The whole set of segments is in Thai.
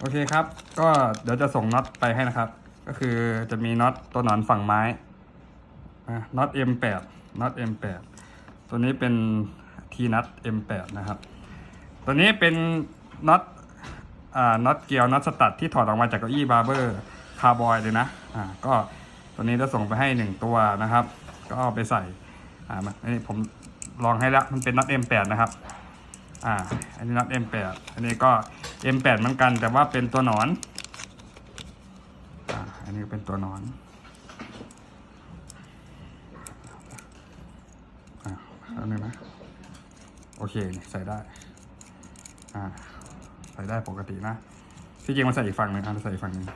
โอเคครับ ก็เดี๋ยวจะส่งน็อตไปให้นะครับ ก็คือจะมีน็อตตัวหนอนฝั่งไม้อะน็อต M8 น็อต M8 ตัวนี้เป็นทีน็อต M8 นะครับ ตัวนี้เป็นน็อตอ่าน็อตเกียวน็อตสตัดที่ถอดออกมาจากเก้าอี้บาร์เบอร์คาร์บอยเลยนะอ่าก็ตัวนี้จะส่งไปให้หนึ่งตัวนะครับ ก็เอาไปใส่อ่ามาอันนี้ผมลองให้แล้วมันเป็นน็อต M8 นะครับ อ่า อันนี้น็อต M8 อันนี้ก็ M8 เหมือนกัน แต่ว่าเป็นตัวหนอน อ่า อันนี้เป็นตัวหนอนอ่าแล้วนึงนะ โอเคใส่ได้ อ่า ใส่ได้ปกตินะ ที่จริงมันใส่อีกฝั่งหนึ่งอ่าใส่อีกฝั่งหนึ่ง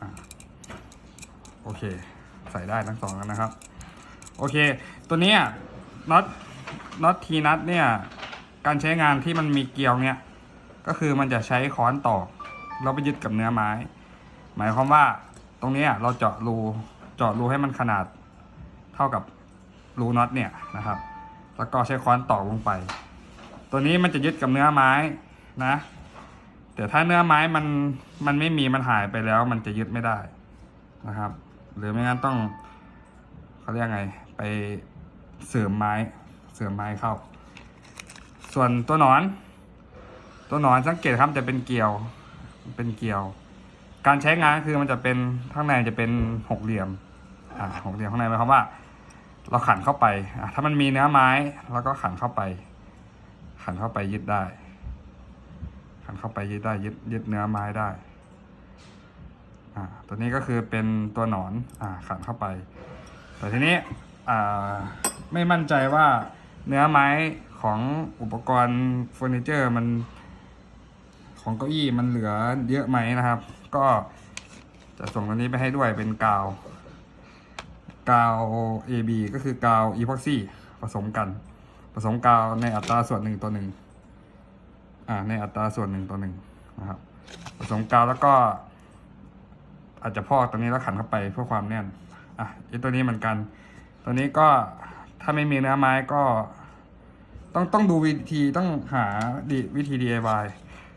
อ่าโอเค ใส่ได้ทั้งสองแล้วนะครับ โอเค ตัวเนี้ยน็อตน็อตทีนัทเนี่ย การใช้งานที่มันมีเกลียวเนี่ย ก็คือมันจะใช้ค้อนตอกแล้วไปยึดกับเนื้อไม้ หมายความว่าตรงนี้เราเจาะรูเจาะรูให้มันขนาดเท่ากับรูน็อตเนี่ยนะครับ แล้วก็ใช้ค้อนตอกลงไป ตัวนี้มันจะยึดกับเนื้อไม้นะ แต่ถ้าเนื้อไม้มันมันไม่มีมันหายไปแล้ว มันจะยึดไม่ได้นะครับ หรือไม่งั้นต้องเขาเรียกไง ไปเสริมไม้ เสริมไม้เข้า ส่วนตัวหนอน ตัวหนอนสังเกตครับจะเป็นเกลียว เป็นเกลียว การใช้งานคือมันจะเป็นข้างในจะเป็นหกเหลี่ยม อ่าหกเหลี่ยมข้างในหมายความว่า เราขันเข้าไปอะถ้ามันมีเนื้อไม้เราก็ขันเข้าไป ขันเข้าไปยึดได้ ขันเข้าไปยึดได้ยึดยึดเนื้อไม้ได้อ่าตัวนี้ก็คือเป็นตัวหนอน อ่าขันเข้าไป แต่ทีนี้ ไม่มั่นใจว่าเนื้อไม้ของอุปกรณ์เฟอร์นิเจอร์มันของเก้าอี้มันเหลือเยอะไหมนะครับ ก็จะส่งตัวนี้ไปให้ด้วยเป็นกาว กาว AB ก็คือกาวอีพ็อกซี่ผสมกัน ผสมกาวในอัตราส่วนหนึ่งต่อหนึ่งอ่าในอัตราส่วนหนึ่งต่อหนึ่งนะครับ ผสมกาวแล้วก็ อาจจะพอกตัวนี้แล้วขันเข้าไปเพื่อความแน่นอะไอตัวนี้เหมือนกัน ตัวนี้ก็ถ้าไม่มีเนื้อไม้ก็ ต้องต้องดูวิธีต้องหาดีวิธี DIY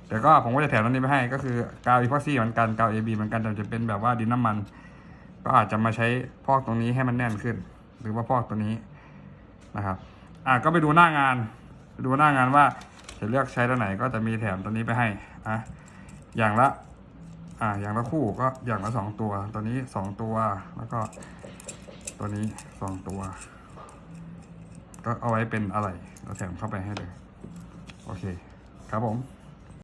เดี๋ยวก็ผมก็จะแถมตัวนี้ไปให้ ก็คือกาวอีพ็อกซี่เหมือนกันกาว AB เหมือนกันแต่จะเป็นแบบว่าดินน้ำมัน ก็อาจจะมาใช้พอกตรงนี้ให้มันแน่นขึ้น หรือว่าพอกตัวนี้นะครับอะก็ไปดูหน้างานไปดูหน้างานว่าจะเลือกใช้ตัวไหนก็จะมีแถมตัวนี้ไปให้อะอย่างละ อ่า อย่างละคู่ก็อย่างละสองตัว ตัวนี้สองตัว แล้วก็ ตัวนี้สองตัว ก็เอาไว้เป็นอะไรเราแถมเข้าไปให้เลย โอเค ครับผม